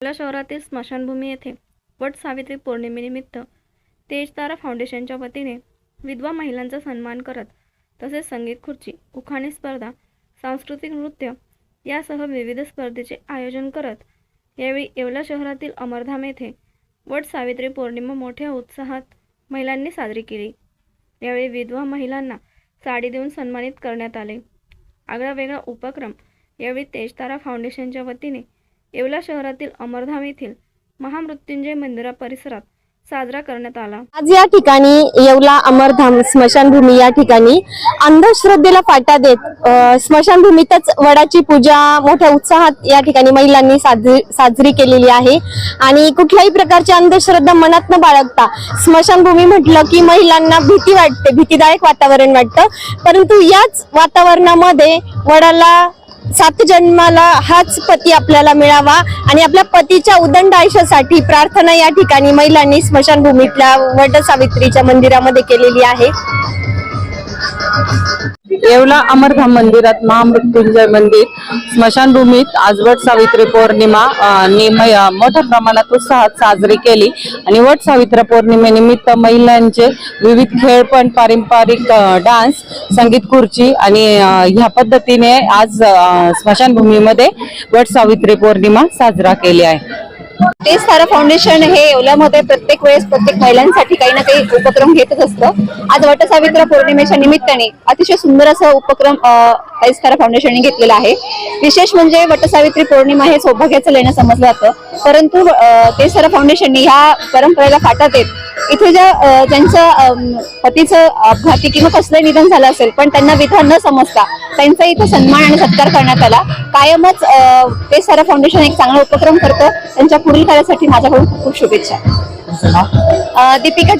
अकोला शहरातील स्मशानभूमी येथे वट सावित्री पौर्णिमेनिमित्त तेजतारा फाउंडेशनच्या वतीने विधवा महिलांचा सन्मान करत तसेच संगीत खुर्ची उखाणी स्पर्धा सांस्कृतिक नृत्य यासह विविध स्पर्धेचे आयोजन करत यावेळी येवला शहरातील अमरधाम येथे वट सावित्री पौर्णिमा मोठ्या उत्साहात महिलांनी साजरी केली. यावेळी विधवा महिलांना साडी देऊन सन्मानित करण्यात आले. आगळा वेगळा उपक्रम यावेळी तेजतारा फाउंडेशनच्या वतीने येवला शहरातील अमरधाम येथील महामृत्युंजय मंदिरा परिसरात साजरा करण्यात आला. आज या ठिकाणी येवला अमरधाम स्मशानभूमी या ठिकाणी अंधश्रद्धेला फाटा देत स्मशानभूमीतच वडाची पूजा मोठ्या उत्साहात या ठिकाणी महिलांनी साजरी साजरी केलेली आहे. आणि कुठल्याही प्रकारची अंधश्रद्धा मनात न बाळगता स्मशानभूमी म्हटलं की महिलांना भीती वाटते भीतीदायक वातावरण वाटतं. परंतु याच वातावरणामध्ये वडाला सात जन्माला हाच पती आपल्याला मिळावा आणि आपल्या पतीच्या उदंड आयुष्यासाठी प्रार्थना या ठिकाणी महिलांनी स्मशानभूमीतल्या वट सावित्रीच्या मंदिरामध्ये केलेली आहे. येवला अमरधाम मंदिरात महामृत्युंजय मंदिर स्मशानभूमीत आज वट सावित्री पौर्णिमा नि- मोठ्या प्रमाणात उत्साहात साजरी केली. आणि वट सावित्री पौर्णिमेनिमित्त महिलांचे विविध खेळ पण पारंपरिक डान्स संगीत खुर्ची आणि ह्या पद्धतीने आज स्मशानभूमीमध्ये वट सावित्री पौर्णिमा साजरा केली आहे. तेच तारा फाउंडेशन हे येवल्यामध्ये प्रत्येक वेळेस प्रत्येक महिलांसाठी काही ना काही उपक्रम घेतच असतं. आज वटसावित्र पौर्णिमेच्या निमित्ताने अतिशय सुंदर असा उपक्रम तेज तारा फाउंडेशनने घेतलेला आहे. विशेष म्हणजे वटसावित्री पौर्णिमा हे सौभाग्याचं लेणं समजलं जातं. परंतु तेच तारा फाउंडेशनने ह्या परंपरेला फाटा देत इथे ज्या अ, ज्यांचं अम, पतीचं अपघाती किंवा कसलं निधन झालं असेल पण त्यांना विधा न समजता त्यांचा इथे सन्मान आणि सत्कार करण्यात आला. कायमच ते सारा फाउंडेशन एक चांगला उपक्रम करतं. त्यांच्या पुढील कार्यासाठी माझ्याकडून खूप खूप शुभेच्छा. दीपिका